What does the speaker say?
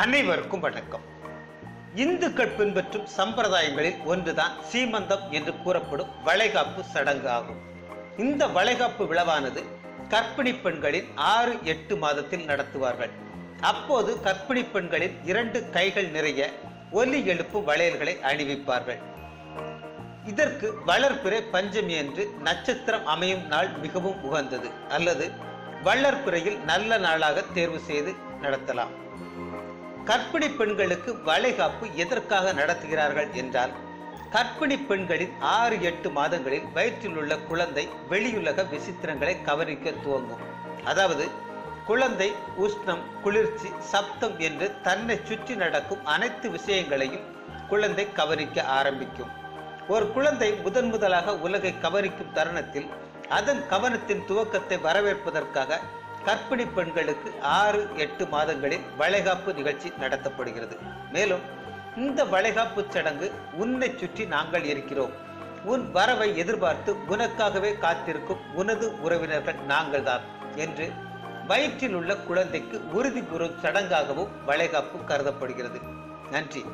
அனைவருக்கும் வணக்கம். இந்துக்கள் பின்பற்றும் சம்பிரதாயங்களில் ஒன்றுதான் சீமந்தம் என்று கூறப்படும் வளைகாப்பு சடங்கு ஆகும். இந்த வளைகாப்பு விழாவானது கர்ப்பிணி பெண்களின் ஆறு எட்டு மாதத்தில் நடத்துவார்கள். அப்போது கர்ப்பிணி பெண்களின் இரண்டு கைகள் நிறைய ஒலி எழுப்பு வளையல்களை அணிவிப்பார்கள். இதற்கு வளர்பிறை பஞ்சமி என்று நட்சத்திரம் அமையும் நாள் மிகவும் உகந்தது. அல்லது வளர்பிறையில் நல்ல நாளாக தேர்வு செய்து நடத்தலாம். கற்பிணி பெண்களுக்கு வளைகாப்பு எதற்காக நடத்துகிறார்கள் என்றால் கற்பிணி பெண்களின் ஆறு எட்டு மாதங்களில் வயிற்றில் உள்ள குழந்தை வெளியுலக விசித்திரங்களை கவனிக்க துவங்கும். அதாவது குழந்தை உஷ்ணம் குளிர்ச்சி சப்தம் என்று தன்னை சுற்றி நடக்கும் அனைத்து விஷயங்களையும் குழந்தை கவனிக்க ஆரம்பிக்கும். ஒரு குழந்தை முதன் முதலாக உலகை கவனிக்கும் தருணத்தில் அதன் கவனத்தின் துவக்கத்தை வரவேற்பதற்காக கர்ப்பிணி பெண்களுக்கு ஆறு எட்டு மாதங்களில் வளைகாப்பு நிகழ்ச்சி நடத்தப்படுகிறது. மேலும் இந்த வளைகாப்பு சடங்கு உன்னை சுற்றி நாங்கள் இருக்கிறோம். உன் வரவை எதிர்பார்த்து உனக்காகவே காத்திருக்கும் உனது உறவினர்கள் நாங்கள்தான் என்று வயிற்றில் உள்ள குழந்தைக்கு உறுதி கூறும் சடங்காகவும் வளைகாப்பு கருதப்படுகிறது. நன்றி.